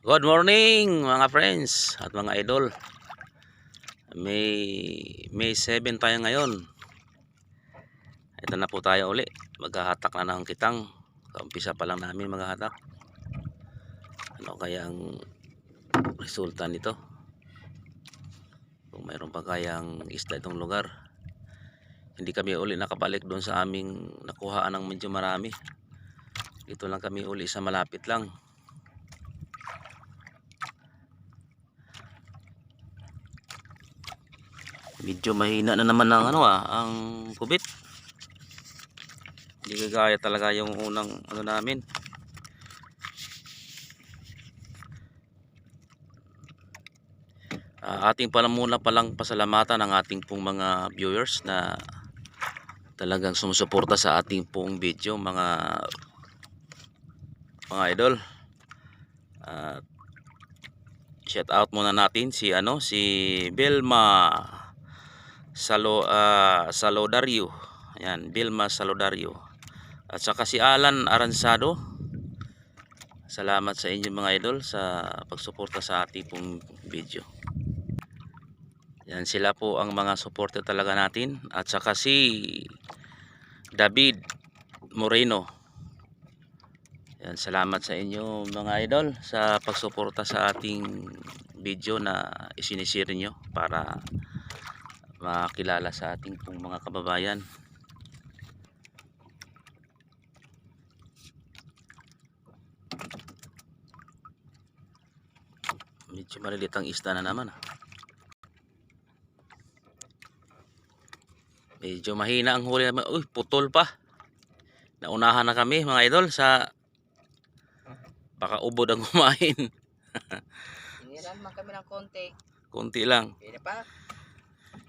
Good morning mga friends at mga idol. May May 7 tayo ngayon. Ito na po tayo uli. Maghahatak na ng kitang. Kaumpisa pa lang namin maghahatak. Ano kayang resulta nito? Kung mayroon pa kayang isda itong lugar. Hindi kami uli nakabalik doon sa aming nakuhaan ng medyo marami. Dito lang kami uli sa malapit lang. Medyo mahina na naman ng ano ah, ang kubit. Hindi kagaya talaga yung unang ano namin. Ah, ating pala muna palang pasalamatan ang ating pong mga viewers na talagang sumusuporta sa ating pong video mga mga idol. At shout out muna natin si ano si Belma Salo ah, Salodario. Ayan, Vilma Salodario. At saka si Alan Aransado. Salamat sa inyo mga idol sa pagsuporta sa ating pong video. Yan sila po ang mga suporter talaga natin. At saka si David Moreno. Yan, salamat sa inyo mga idol sa pagsuporta sa ating video na isinisire nyo para makilala sa ating pong mga kababayan. Medyo malilit ang isda na naman. ah. Medyo mahina ang huli naman. Uy, putol pa. Naunahan na kami mga idol sa baka ubod ang kumain. Hiniran man kami ng konti. Kunti lang. Pwede pa?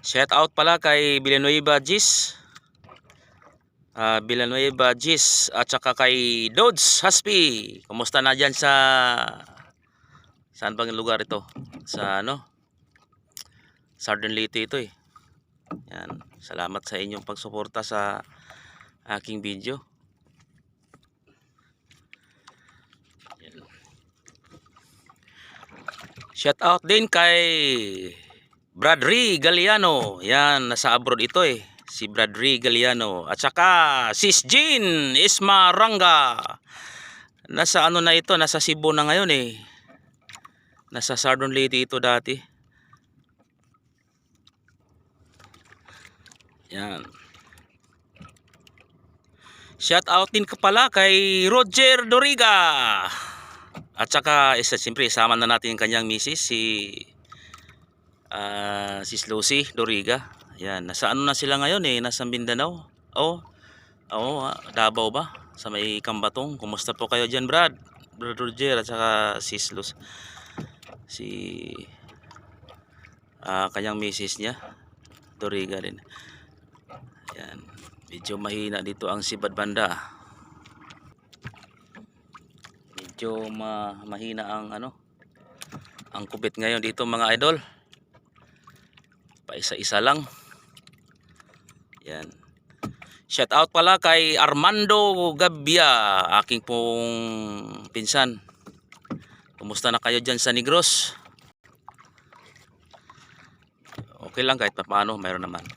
Shout out pala kay Villanueva Gis. Ah, Villanueva Gis at saka kay Dodds Haspi. Kumusta na diyan sa Saan bang lugar ito? Sa ano? Southern Leyte ito eh. Yan. Salamat sa inyong pagsuporta sa aking video. Shout out din kay Bradry Galiano. Yan, nasa abroad ito eh. Si Bradry Galiano. At saka Sis Jean Ismaranga. Nasa ano na ito, nasa Cebu na ngayon eh. Nasa Southern Leyte ito dati. Yan. Shout out din ka pala kay Roger Doriga. At saka isa siyempre isama na natin yung kanyang misis si ah, si Lucy Doriga. Yan, nasa ano na sila ngayon eh, nasa Mindanao. Oh. Oo, ah, Davao ba? Sa may Kambatong. Kumusta po kayo diyan, Brad? Brad Roger at saka sis Luz. Si ah kanyang misis niya, Doriga rin. Yan. Medyo mahina dito ang sibad banda. Medyo ma mahina ang ano ang kubit ngayon dito mga idol. Paisa-isa lang. Yan. Shout out pala kay Armando Gabia, aking pong pinsan. Kumusta na kayo dyan sa Negros? Okay lang kahit pa paano, mayroon naman.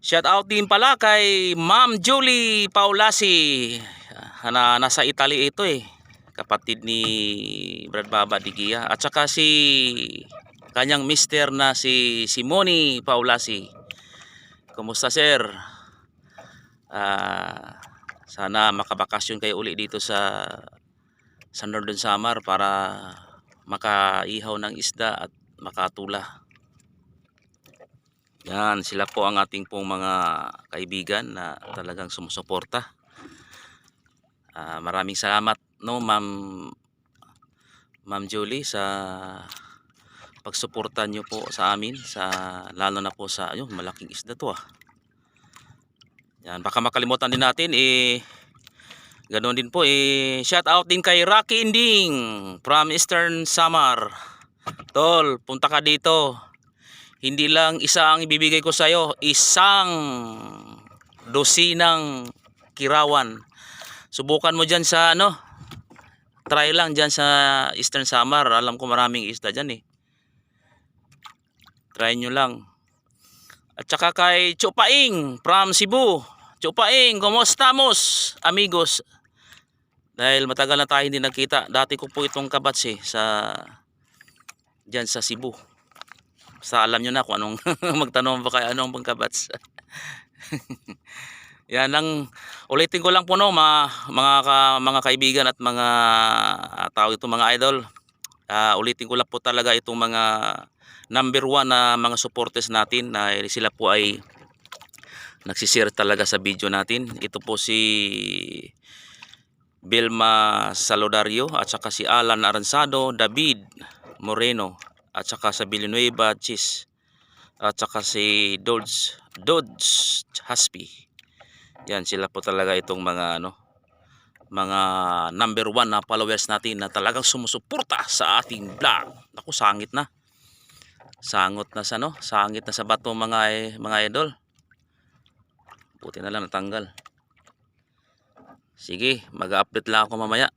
Shout out din pala kay Ma'am Julie Paulasi na nasa Italy ito eh. Kapatid ni Brad Baba Digia at saka si kanyang mister na si Simone Paulasi. Kumusta sir? Ah, sana makabakasyon kayo uli dito sa sa Northern Samar para makaihaw ng isda at makatula. Yan, sila po ang ating pong mga kaibigan na talagang sumusuporta. Ah, maraming salamat no, Ma'am Ma'am Julie sa pagsuporta niyo po sa amin sa lalo na po sa ayun, malaking isda to ah. Yan, baka makalimutan din natin eh Ganon din po eh shout out din kay Rocky Inding from Eastern Samar. Tol, punta ka dito. Hindi lang isa ang ibibigay ko sa iyo, isang dosinang kirawan. Subukan mo diyan sa ano? try lang dyan sa Eastern Samar. Alam ko maraming isda dyan eh. Try nyo lang. At saka kay Chupaing from Cebu. Chupaing, kumustamos amigos? Dahil matagal na tayo hindi nagkita. Dati ko po itong kabats eh sa dyan sa Cebu. Basta alam nyo na kung anong magtanong ba kayo anong bang kabats. Yan lang ulitin ko lang po no mga mga ka- mga kaibigan at mga uh, tao ito mga idol. Ah, ulitin ko lang po talaga itong mga number one na mga supporters natin na sila po ay nagsishare talaga sa video natin. Ito po si Vilma Salodario at saka si Alan Aransado, David Moreno at saka sa Villanueva Cheese at saka si Dodge Dodge Haspi. Yan sila po talaga itong mga ano mga number one na followers natin na talagang sumusuporta sa ating vlog. Naku, sangit na. Sangot na sa no, sangit na sa bato mga mga idol. Buti na lang natanggal. Sige, mag-update lang ako mamaya.